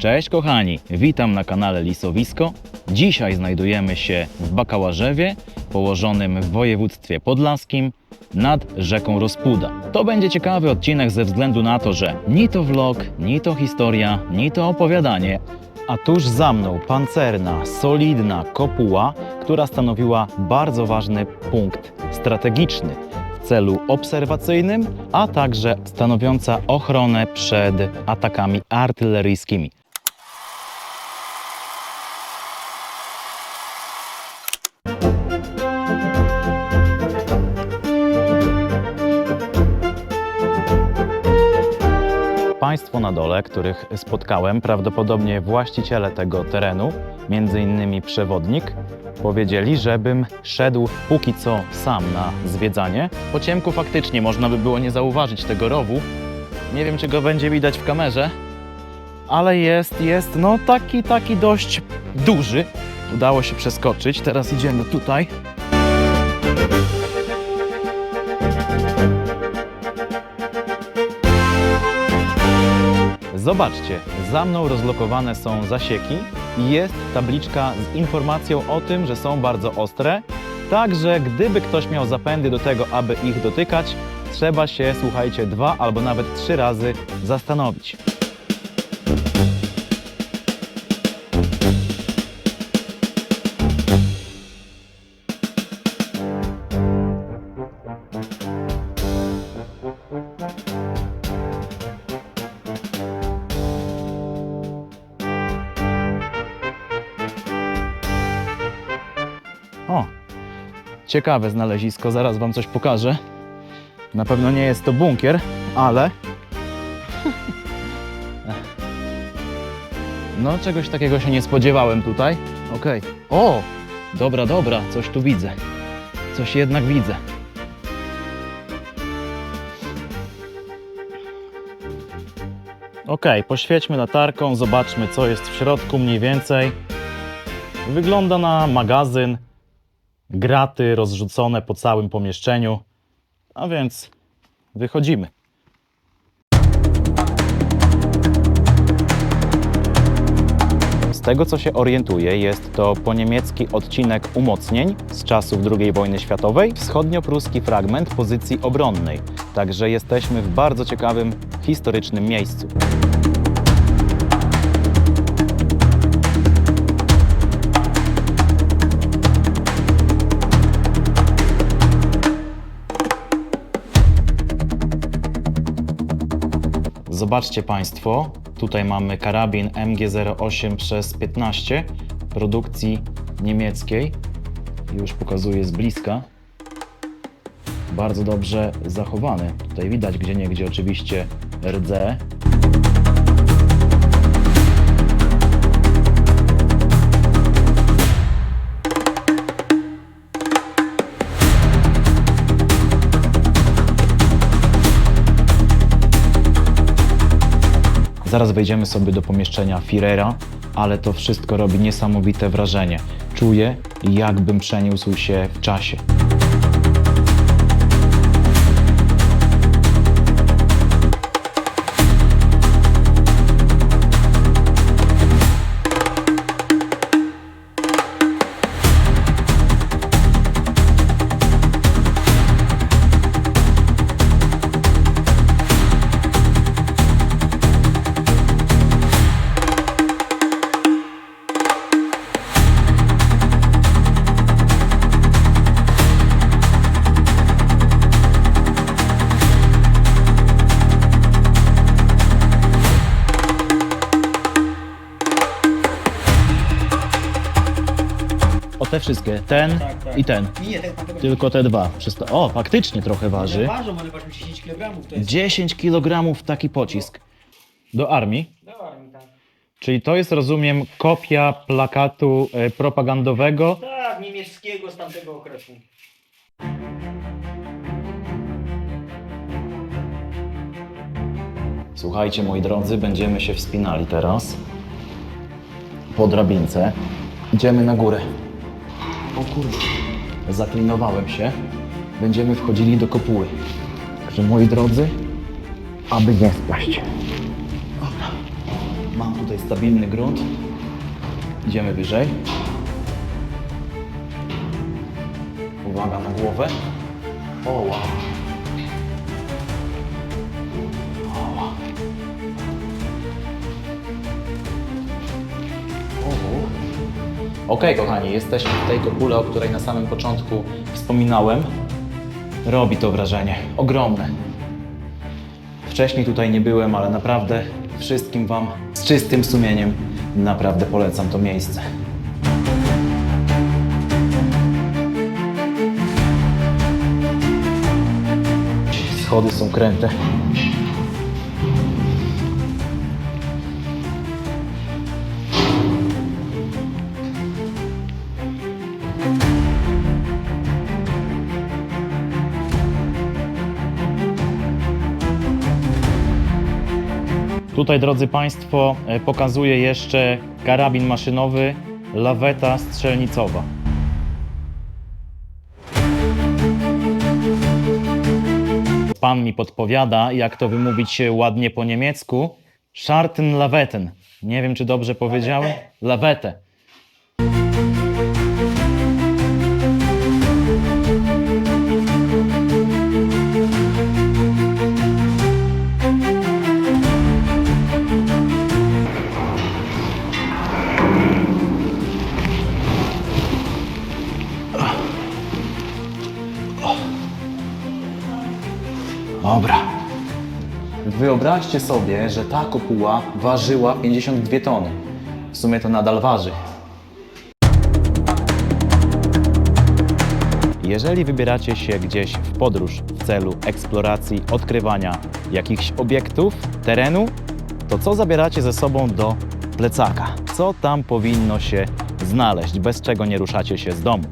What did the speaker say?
Cześć kochani, witam na kanale Lisowisko. Dzisiaj znajdujemy się w Bakałarzewie, położonym w województwie podlaskim nad rzeką Rozpuda. To będzie ciekawy odcinek ze względu na to, że ni to vlog, ni to historia, ni to opowiadanie, a tuż za mną pancerna, solidna kopuła, która stanowiła bardzo ważny punkt strategiczny w celu obserwacyjnym, a także stanowiąca ochronę przed atakami artyleryjskimi. Państwo na dole, których spotkałem, prawdopodobnie właściciele tego terenu, między innymi przewodnik, powiedzieli, żebym szedł póki co sam na zwiedzanie. Po ciemku faktycznie można by było nie zauważyć tego rowu. Nie wiem, czy go będzie widać w kamerze, ale jest, jest, no taki, taki dość duży. Udało się przeskoczyć. Teraz idziemy tutaj. Zobaczcie, za mną rozlokowane są zasieki i jest tabliczka z informacją o tym, że są bardzo ostre. Także gdyby ktoś miał zapędy do tego, aby ich dotykać, trzeba się, słuchajcie, dwa albo nawet trzy razy zastanowić. O, ciekawe znalezisko, zaraz Wam coś pokażę. Na pewno nie jest to bunkier, ale. No, czegoś takiego się nie spodziewałem tutaj. Okej. O! Dobra, dobra, coś tu widzę. Coś jednak widzę. Okej, poświećmy latarką, zobaczmy co jest w środku mniej więcej. Wygląda na magazyn, graty rozrzucone po całym pomieszczeniu. A więc wychodzimy. Z tego co się orientuję, jest to poniemiecki odcinek umocnień z czasów II wojny światowej, wschodniopruski fragment pozycji obronnej. Także jesteśmy w bardzo ciekawym historycznym miejscu. Zobaczcie Państwo, tutaj mamy karabin MG08 przez 15 produkcji niemieckiej. Już pokazuję z bliska. Bardzo dobrze zachowany. Tutaj widać gdzie niegdzie oczywiście rdze. Zaraz wejdziemy sobie do pomieszczenia Firera, ale to wszystko robi niesamowite wrażenie. Czuję, jakbym przeniósł się w czasie. Te wszystkie, ten Tak, tak. i ten. Nie, ten pan tego Tylko te dwa. Przysta- o, faktycznie trochę waży. ważą, one ważą 10 kg. To jest 10 kg taki pocisk. Do armii. do armii, tak. Czyli to jest, rozumiem, kopia plakatu e, propagandowego. Tak, niemieckiego z tamtego okresu. Słuchajcie, moi drodzy, będziemy się wspinali teraz po drabince. Idziemy na górę. O kurde, zaklinowałem się. Będziemy wchodzili do kopuły. Także, moi drodzy, aby nie spaść. Dobra. Mam tutaj stabilny grunt. Idziemy wyżej. Uwaga na głowę. O wow. Okej, kochani, jesteśmy w tej kopule, o której na samym początku wspominałem. Robi to wrażenie ogromne. Wcześniej tutaj nie byłem, ale naprawdę wszystkim Wam z czystym sumieniem naprawdę polecam to miejsce. Schody są kręte. Tutaj, drodzy Państwo, e, pokazuję jeszcze karabin maszynowy, laweta strzelnicowa. Pan mi podpowiada, jak to wymówić ładnie po niemiecku. Scharten Laweten. Nie wiem, czy dobrze powiedziałem. Lawetę. Wyobraźcie sobie, że ta kopuła ważyła 52 tony. W sumie to nadal waży. Jeżeli wybieracie się gdzieś w podróż w celu eksploracji, odkrywania jakichś obiektów, terenu, to co zabieracie ze sobą do plecaka? Co tam powinno się znaleźć, bez czego nie ruszacie się z domu?